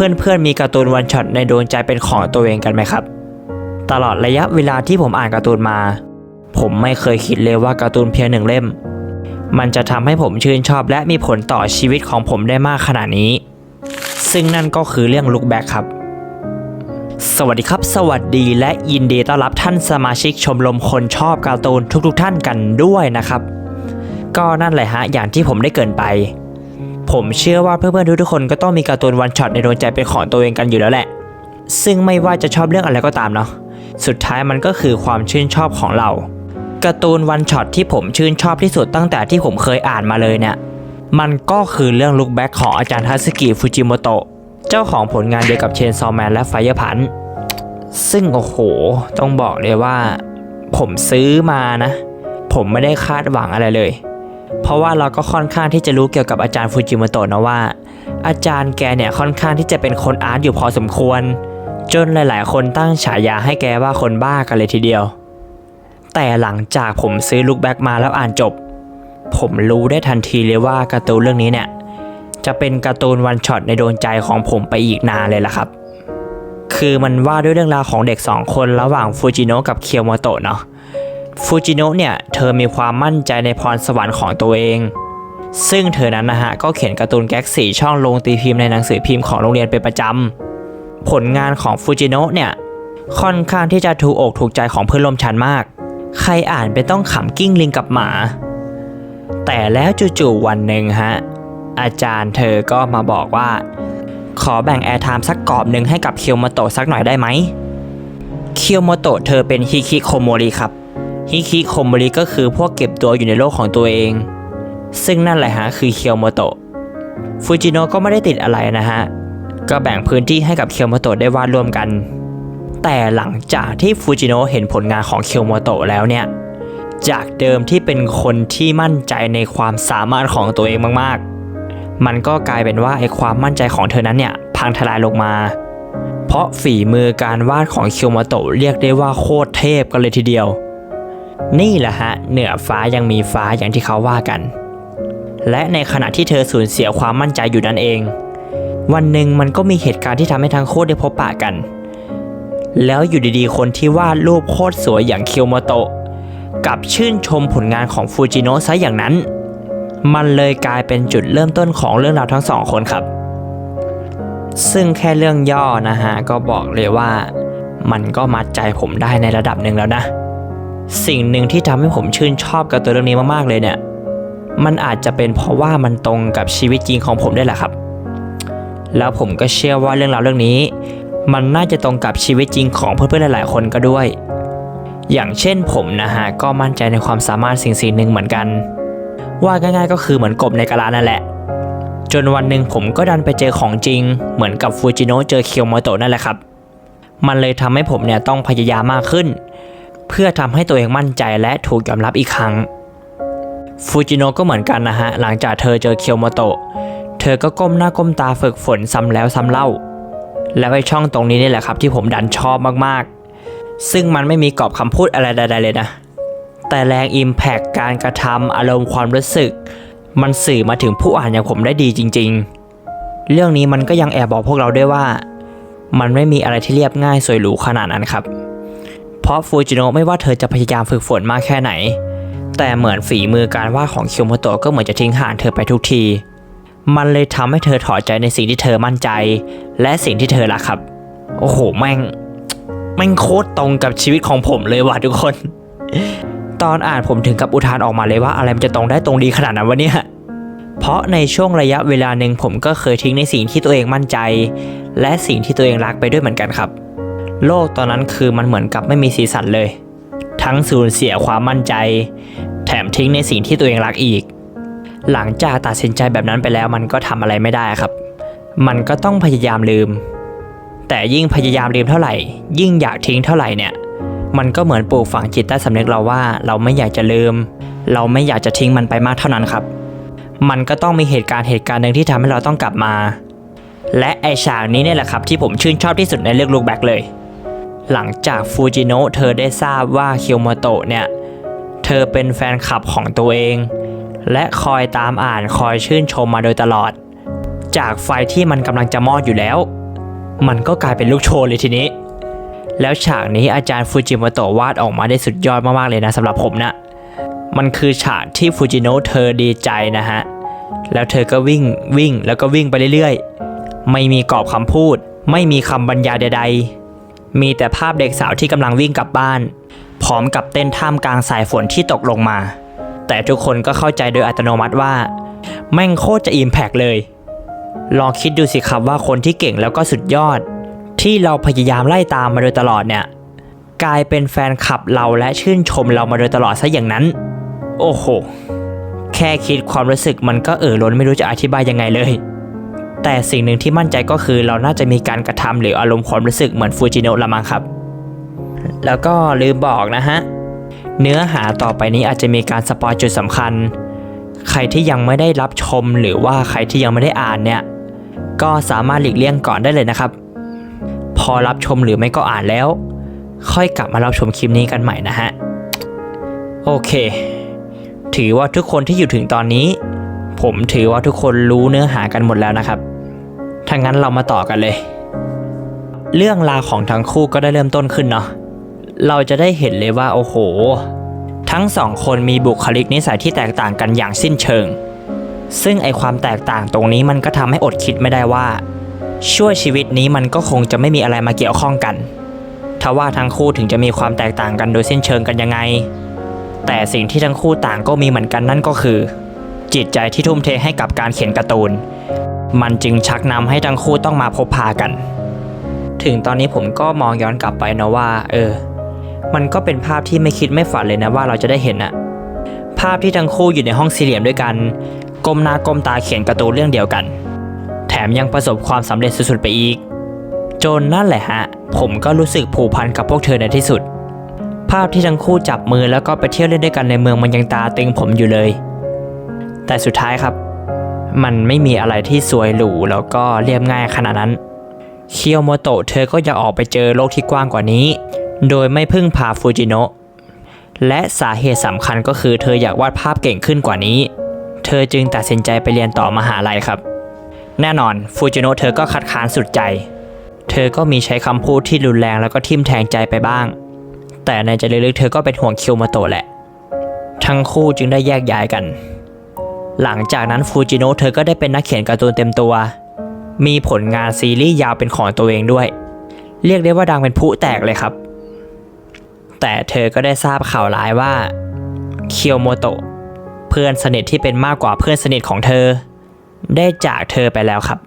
เพื่อนๆมีการ์ตูนวันช็อตในดวงใจเป็นของตัวเองกันไหมครับ ตลอดระยะเวลาที่ผมอ่านการ์ตูนมา ผมไม่เคยคิดเลยว่าการ์ตูนเพียงหนึ่งเล่ม มันจะทำให้ผมชื่นชอบและมีผลต่อชีวิตของผมได้มากขนาดนี้ ซึ่งนั่นก็คือเรื่อง Look Back ครับสวัสดีครับ สวัสดีและยินดีต้อนรับท่านสมาชิกชมรมคนชอบการ์ตูนทุกๆท่านกันด้วยนะครับ ก็นั่นแหละฮะอย่างที่ผมได้เกินไป ผมเชื่อว่าเพื่อนๆทุกๆคนก็ต้องมีการ์ตูนวันช็อตในดวงใจเป็นของตัวเองกันอยู่แล้วแหละ ซึ่งไม่ว่าจะชอบเรื่องอะไรก็ตามเนาะสุดท้ายมันก็คือความชื่นชอบของเราการ์ตูนวันช็อตที่ผมชื่นชอบที่สุดตั้งแต่ที่ผมเคยอ่านมาเลยเนี่ยมันก็คือเรื่อง Look Back ของอาจารย์ทัสกิฟูจิโมโตะเจ้าของผลงานเดียวกับเชนซอมแมนและไฟเ r อร์พันซึ่งโอ้โห ต้องบอกเลยว่า ผมซื้อมานะ ผมไม่ได้คาดหวังอะไรเลย ราะว่าเราก็ค่อนข้างที่จะรู้เกี่ยวกับอาจารย์ฟูจิโมโตะนะว่า อาจารย์แกเนี่ยค่อนข้างที่จะเป็นคนอาร์ตอยู่พอสมควร จนหลายๆ คนตั้งฉายาให้แกว่าคนบ้ากันเลยทีเดียว แต่หลังจากผมซื้อลุกแบ็กมาแล้วอ่านจบ ผมรู้ได้ทันทีเลยว่าการ์ตูนเรื่องนี้เนี่ยจะเป็นการ์ตูนวันช็อตในดวงใจของผมไปอีกนานเลยล่ะครับ คือมันว่าด้วยเรื่องราวของเด็กสองคนระหว่างฟูจิโนะกับเคียวโมโตะเนาะ ฟูจิโนะเนี่ย เธอมีความมั่นใจในพรสวรรค์ของตัวเอง ซึ่งเธอนั้นนะฮะ ก็เขียนการ์ตูนแก๊กสี่ช่องลงตีพิมพ์ในหนังสือพิมพ์ของโรงเรียนเป็นประจำ ผลงานของฟูจิโนะเนี่ย ค่อนข้างที่จะถูกอกถูกใจของเพื่อนร่วมชั้นมาก ใครอ่านไปต้องขำกิ้งลิงกับหมา แต่แล้วจู่ๆวันหนึ่งฮะ อาจารย์เธอก็มาบอกว่า ขอแบ่งแอร์ไทม์สักกรอบหนึ่งให้กับเคียวโมโตะสักหน่อยได้ไหมเคียวโมโตะเธอเป็นฮิคิโคโมริครับ ฮิคิคโมริก็คือพวกเก็บตัวอยู่ในโลกของตัวเอง ซึ่งนั่นแหละฮะคือเคียวโมโตะฟูจิโนะก็ไม่ได้ติดอะไรนะฮะ ก็แบ่งพื้นที่ให้กับเคียวโมโตะได้วาดร่วมกัน แต่หลังจากที่ฟูจิโนะเห็นผลงานของเคียวโมโตะแล้วเนี่ย จากเดิมที่เป็นคนที่มั่นใจในความสามารถของตัวเองมากๆ มันก็กลายเป็นว่าไอ้ความมั่นใจของเธอนั้นเนี่ยพังทลายลงมา เพราะฝีมือการวาดของเคียวโมโตะเรียกได้ว่าโคตรเทพกันเลยทีเดียว นี่แหละฮะ เหนือฟ้ายังมีฟ้าอย่างที่เขาว่ากัน และในขณะที่เธอสูญเสียความมั่นใจอยู่นั่นเอง วันหนึ่งมันก็มีเหตุการณ์ที่ทำให้ทั้งคู่ได้พบปะกัน แล้วอยู่ดีๆ คนที่วาดรูปโคตรสวยอย่างเคียวโมโตะกับชื่นชมผลงานของฟูจิโนะซะอย่างนั้น มันเลยกลายเป็นจุดเริ่มต้นของเรื่องราวทั้งสองคนครับ ซึ่งแค่เรื่องย่อนะฮะ ก็บอกเลยว่า มันก็มัดใจผมได้ในระดับหนึ่งแล้วนะ สิ่งหนึ่งที่ทำให้ผมชื่นชอบกับตัวเรื่องนี้มากๆเลยเนี่ย มันอาจจะเป็นเพราะว่ามันตรงกับชีวิตจริงของผมได้แหละครับ แล้วผมก็เชื่อว่าเรื่องราวเรื่องนี้ มันน่าจะตรงกับชีวิตจริงของเพื่อนๆหลาย ๆ คนก็ด้วย อย่างเช่นผมนะฮะก็มั่นใจในความสามารถสิ่งสิ่งหนึ่งเหมือนกัน ว่าง่ายๆก็คือเหมือนกบในกะลานั่นแหละ จนวันหนึ่งผมก็ดันไปเจอของจริง เหมือนกับฟูจิโนะเจอเคียวโมโตะนั่นแหละครับ มันเลยทำให้ผมเนี่ยต้องพยายามมากขึ้น เพื่อทำให้ตัวเองมั่นใจและถูกยอมรับอีกครั้ง ฟูจิโนะก็เหมือนกันนะฮะ หลังจากเธอเจอเคียวโมโตะ เธอก็ก้มหน้าก้มตาฝึกฝนซ้ำแล้วซ้ำเล่า แล้วไอ้ช่องตรงนี้นี่แหละครับที่ผมดันชอบมากๆ ซึ่งมันไม่มีกรอบคำพูดอะไรใดๆเลยนะ แต่แรงอิมแพคการกระทำอารมณ์ความรู้สึก มันสื่อมาถึงผู้อ่านอย่างผมได้ดีจริง ๆ เรื่องนี้มันก็ยังแอบบอกพวกเราด้วยว่า มันไม่มีอะไรที่เรียบง่ายสวยหรูขนาดนั้นครับ เพราะฟูจิโนะไม่ว่าเธอจะพยายามฝึกฝนมากแค่ไหน แต่เหมือนฝีมือการวาดของคียวโมโตะก็เหมือนจะทิ้งห่างเธอไปทุกที มันเลยทำให้เธอถอดใจในสิ่งที่เธอมั่นใจ และสิ่งที่เธอรักครับ โอ้โหแม่งแม่งโคตรตรงกับชีวิตของผมเลยว่ะทุกคน ตอนอ่านผมถึงกับอุทานออกมาเลยว่าอะไรมันจะตรงได้ตรงดีขนาดนั้นวะเนี่ยเพราะในช่วงระยะเวลาหนึ่งผมก็เคยทิ้งในสิ่งที่ตัวเองมั่นใจ และสิ่งที่ตัวเองรักไปด้วยเหมือนกันครับ โลกตอนนั้นคือมันเหมือนกับไม่มีสีสันเลย ทั้งสูญเสียความมั่นใจ แถมทิ้งในสิ่งที่ตัวเองรักอีก หลังจากตัดสินใจแบบนั้นไปแล้วมันก็ทำอะไรไม่ได้ครับ มันก็ต้องพยายามลืม แต่ยิ่งพยายามลืมเท่าไหร่ ยิ่งอยากทิ้งเท่าไหร่เนี่ย มันก็เหมือนปลูกฝังจิตใต้สำนึกเราว่า เราไม่อยากจะลืม เราไม่อยากจะทิ้งมันไปมากเท่านั้นครับ มันก็ต้องมีเหตุการณ์เหตุการณ์หนึ่งที่ทำให้เราต้องกลับมาและไอฉากนี้เนี่ยแหละครับที่ผมชื่นชอบที่สุดในเรื่องลูกแบ็กเลย หลังจากฟูจิโนะเธอได้ทราบว่าเคียวโมโตะเนี่ย เธอเป็นแฟนคลับของตัวเอง และคอยตามอ่านคอยชื่นชมมาโดยตลอด จากไฟที่มันกำลังจะมอดอยู่แล้ว มันก็กลายเป็นลูกโชว์เลยทีนี้ แล้วฉากนี้อาจารย์ฟูจิโมโตะวาดออกมาได้สุดยอดมากๆเลยนะสำหรับผมนะ มันคือฉากที่ฟูจิโนะเธอดีใจนะฮะ แล้วเธอก็วิ่งวิ่งแล้วก็วิ่งไปเรื่อยๆ ไม่มีกรอบคำพูด ไม่มีคำบรรยายใด ๆ มีแต่ภาพเด็กสาวที่กำลังวิ่งกลับบ้าน พร้อมกับเต้นท่ามกลางสายฝนที่ตกลงมา แต่ทุกคนก็เข้าใจโดยอัตโนมัติว่า แม่งโคตรจะอิมแพกเลย ลองคิดดูสิครับว่าคนที่เก่งแล้วก็สุดยอด ที่เราพยายามไล่ตามมาโดยตลอดเนี่ย กลายเป็นแฟนคลับเราและชื่นชมเรามาโดยตลอดซะอย่างนั้น โอ้โห แค่คิดความรู้สึกมันก็เอ่อล้นไม่รู้จะอธิบายยังไงเลย แต่สิ่งหนึ่งที่มั่นใจก็คือเราน่าจะมีการกระทำหรืออารมณ์ความรู้สึกเหมือนฟูจิโนะละมั้งครับ แล้วก็ลืมบอกนะฮะ เนื้อหาต่อไปนี้อาจจะมีการสปอยจุดสำคัญ ใครที่ยังไม่ได้รับชมหรือว่าใครที่ยังไม่ได้อ่านเนี่ย ก็สามารถหลีกเลี่ยงก่อนได้เลยนะครับ พอรับชมหรือไม่ก็อ่านแล้ว ค่อยกลับมารับชมคลิปนี้กันใหม่นะฮะ โอเค ถือว่าทุกคนที่อยู่ถึงตอนนี้ ผมถือว่าทุกคนรู้เนื้อหากันหมดแล้วนะครับ ถ้างั้นเรามาต่อกันเลย เรื่องราวของทั้งคู่ก็ได้เริ่มต้นขึ้นเนาะ เราจะได้เห็นเลยว่าโอ้โห ทั้งสองคนมีบุคลิกนิสัยที่แตกต่างกันอย่างสิ้นเชิง ซึ่งไอความแตกต่างตรงนี้มันก็ทำให้อดคิดไม่ได้ว่า ชั่วชีวิตนี้มันก็คงจะไม่มีอะไรมาเกี่ยวข้องกันทว่าทั้งคู่ถึงจะมีความแตกต่างกันโดยสิ้นเชิงกันยังไง แต่สิ่งที่ทั้งคู่ต่างก็มีเหมือนกันนั่นก็คือ จิตใจที่ทุ่มเทให้กับการเขียนการ์ตูน มันจึงชักนำให้ทั้งคู่ต้องมาพบพากัน ถึงตอนนี้ผมก็มองย้อนกลับไปนะว่า เออ มันก็เป็นภาพที่ไม่คิดไม่ฝันเลยนะว่าเราจะได้เห็นอะภาพที่ทั้งคู่อยู่ในห้องสี่เหลี่ยมด้วยกันก้มหน้าก้มตาเขียนการ์ตูนเรื่องเดียวกัน แถมยังประสบความสำเร็จสุดๆไปอีก จนนั่นแหละฮะ ผมก็รู้สึกผูกพันกับพวกเธอในที่สุด ภาพที่ทั้งคู่จับมือแล้วก็ไปเที่ยวเล่นด้วยกันในเมืองมันยังตาตึงผมอยู่เลย แต่สุดท้ายครับ มันไม่มีอะไรที่สวยหรูแล้วก็เรียบง่ายขนาดนั้นเคียวโมโตะเธอก็อยากออกไปเจอโลกที่กว้างกว่านี้ โดยไม่พึ่งพาฟูจิโนะและสาเหตุสำคัญก็คือเธออยากวาดภาพเก่งขึ้นกว่านี้ เธอจึงตัดสินใจไปเรียนต่อมหาลัยครับ แน่นอนฟูจิโนะเธอก็คัดค้านสุดใจ เธอก็มีใช้คำพูดที่รุนแรงแล้วก็ทิ่มแทงใจไปบ้าง แต่ในใจลึกๆเธอก็เป็นห่วงเคียวโมโตะแหละ ทั้งคู่จึงได้แยกย้ายกัน หลังจากนั้นฟูจิโนะเธอก็ได้เป็นนักเขียนการ์ตูนเต็มตัว มีผลงานซีรีส์ยาวเป็นของตัวเองด้วย เรียกได้ว่าดังเป็นพลุแตกเลยครับ แต่เธอก็ได้ทราบข่าวร้ายว่าเคียวโมโตะเพื่อนสนิทที่เป็นมากกว่าเพื่อนสนิทของเธอ ได้จากเธอไปแล้วครับ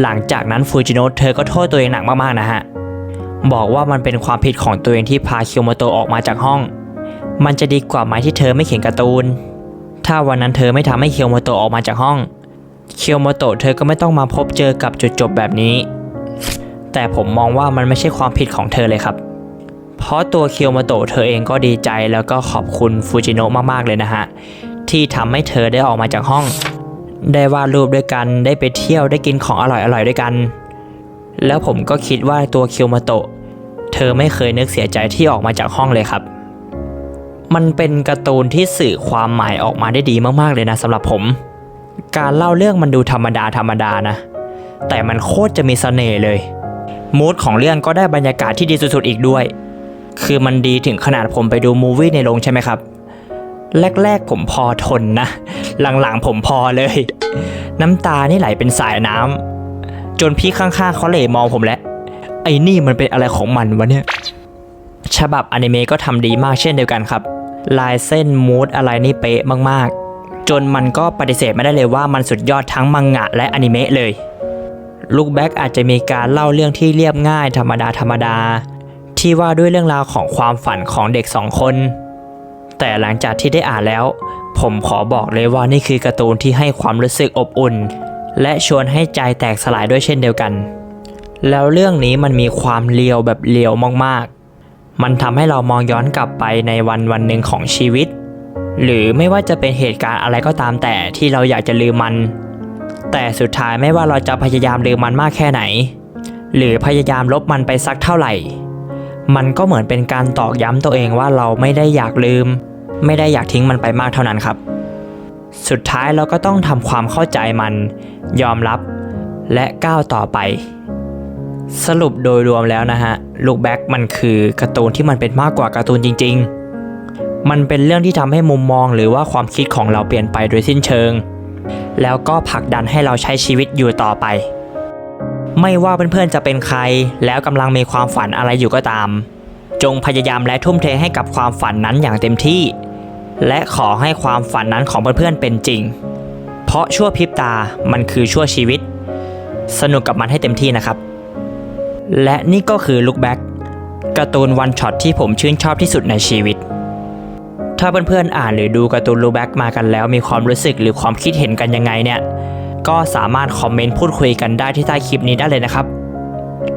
หลังจากนั้นฟูจิโนะเธอก็โทษตัวเองหนักมากๆนะฮะบอกว่ามันเป็นความผิดของตัวเองที่พาเคียวโมโตะออกมาจากห้อง มันจะดีกว่าไหมที่เธอไม่เขียนการ์ตูน ถ้าวันนั้นเธอไม่ทำให้เคียวโมโตะออกมาจากห้อง เคียวโมโตะเธอก็ไม่ต้องมาพบเจอกับจุดจบแบบนี้ แต่ผมมองว่ามันไม่ใช่ความผิดของเธอเลยครับ เพราะตัวเคียวโมโตะเธอเองก็ดีใจแล้วก็ขอบคุณฟูจิโนะมากๆเลยนะฮะ ที่ทำให้เธอได้ออกมาจากห้อง ได้วาดรูปด้วยกัน ได้ไปเที่ยวได้กินของอร่อยๆด้วยกัน แล้วผมก็คิดว่าตัวเคียวโมโตะเธอไม่เคยนึกเสียใจที่ออกมาจากห้องเลยครับ มันเป็นการ์ตูนที่สื่อความหมายออกมาได้ดีมากๆเลยนะสำหรับผม การเล่าเรื่องมันดูธรรมดาธรรมดานะ แต่มันโคตรจะมีเสน่ห์เลยมูดของเรื่องก็ได้บรรยากาศที่ดีสุดๆอีกด้วย คือมันดีถึงขนาดผมไปดูมูวี่ในโรงใช่ไหมครับ แรกๆผมพอทนนะ หลังๆผมพอเลย น้ำตานี่ไหลเป็นสายน้ำจนพี่ข้างๆเขาเหลมองผมแล้วไอ้นี่มันเป็นอะไรของมันวะเนี่ย ฉบับอนิเมะก็ทำดีมากเช่นเดียวกันครับ ลายเส้นมูดอะไรนี่เป๊ะมากๆ จนมันก็ปฏิเสธไม่ได้เลยว่ามันสุดยอดทั้งมังงะและอนิเมะเลยลูกแบ็กอาจจะมีการเล่าเรื่องที่เรียบง่ายธรรมดาธรรมดา ที่ว่าด้วยเรื่องราวของความฝันของเด็กสองคน แต่หลังจากที่ได้อ่านแล้ว ผมขอบอกเลยว่านี่คือการ์ตูนที่ให้ความรู้สึกอบอุ่น และชวนให้ใจแตกสลายด้วยเช่นเดียวกัน แล้วเรื่องนี้มันมีความเลียวแบบเลียวมากๆ มันทำให้เรามองย้อนกลับไปในวันวันหนึ่งของชีวิต หรือไม่ว่าจะเป็นเหตุการณ์อะไรก็ตามแต่ที่เราอยากจะลืมมัน แต่สุดท้ายไม่ว่าเราจะพยายามลืมมันมากแค่ไหน หรือพยายามลบมันไปสักเท่าไหร่ มันก็เหมือนเป็นการตอกย้ำตัวเองว่าเราไม่ได้อยากลืม ไม่ได้อยากทิ้งมันไปมากเท่านั้นครับ สุดท้ายเราก็ต้องทำความเข้าใจมัน ยอมรับและก้าวต่อไป สรุปโดยรวมแล้วนะฮะลูกแบ็กมันคือการ์ตูนที่มันเป็นมากกว่าการ์ตูนจริง ๆ มันเป็นเรื่องที่ทำให้มุมมองหรือว่าความคิดของเราเปลี่ยนไปโดยสิ้นเชิง แล้วก็ผลักดันให้เราใช้ชีวิตอยู่ต่อไป ไม่ว่าเพื่อนๆจะเป็นใคร แล้วกำลังมีความฝันอะไรอยู่ก็ตาม จงพยายามและทุ่มเทให้กับความฝันนั้นอย่างเต็มที่ และขอให้ความฝันนั้นของเพื่อนๆเป็นจริง เพราะชั่วพริบตามันคือชั่วชีวิต สนุกกับมันให้เต็มที่นะครับ และนี่ก็คือ Look Back การ์ตูนวันช็อตที่ผมชื่นชอบที่สุดในชีวิต ถ้าเพื่อนๆอ่านหรือดูการ์ตูน Look Back มากันแล้วมีความรู้สึกหรือความคิดเห็นกันยังไงเนี่ย ก็สามารถคอมเมนต์พูดคุยกันได้ที่ใต้คลิปนี้ได้เลยนะครับ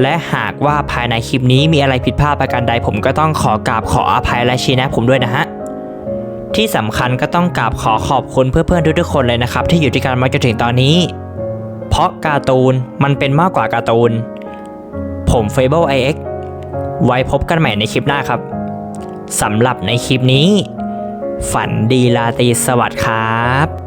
และหากว่าภายในคลิปนี้มีอะไรผิดพลาดประการใด ผมก็ต้องขอกราบขออภัยและชี้แนะผมด้วยนะฮะที่สำคัญก็ต้องกราบขอขอบคุณเพื่อนๆทุกๆคนเลยนะครับ ที่อยู่ด้วยกันมาจนถึงตอนนี้ เพราะการ์ตูนมันเป็นมากกว่าการ์ตูน ผม Fable IX ไว้พบกันใหม่ในคลิปหน้าครับสำหรับในคลิปนี้ ฝันดีลาตรีสวัสดิ์ครับ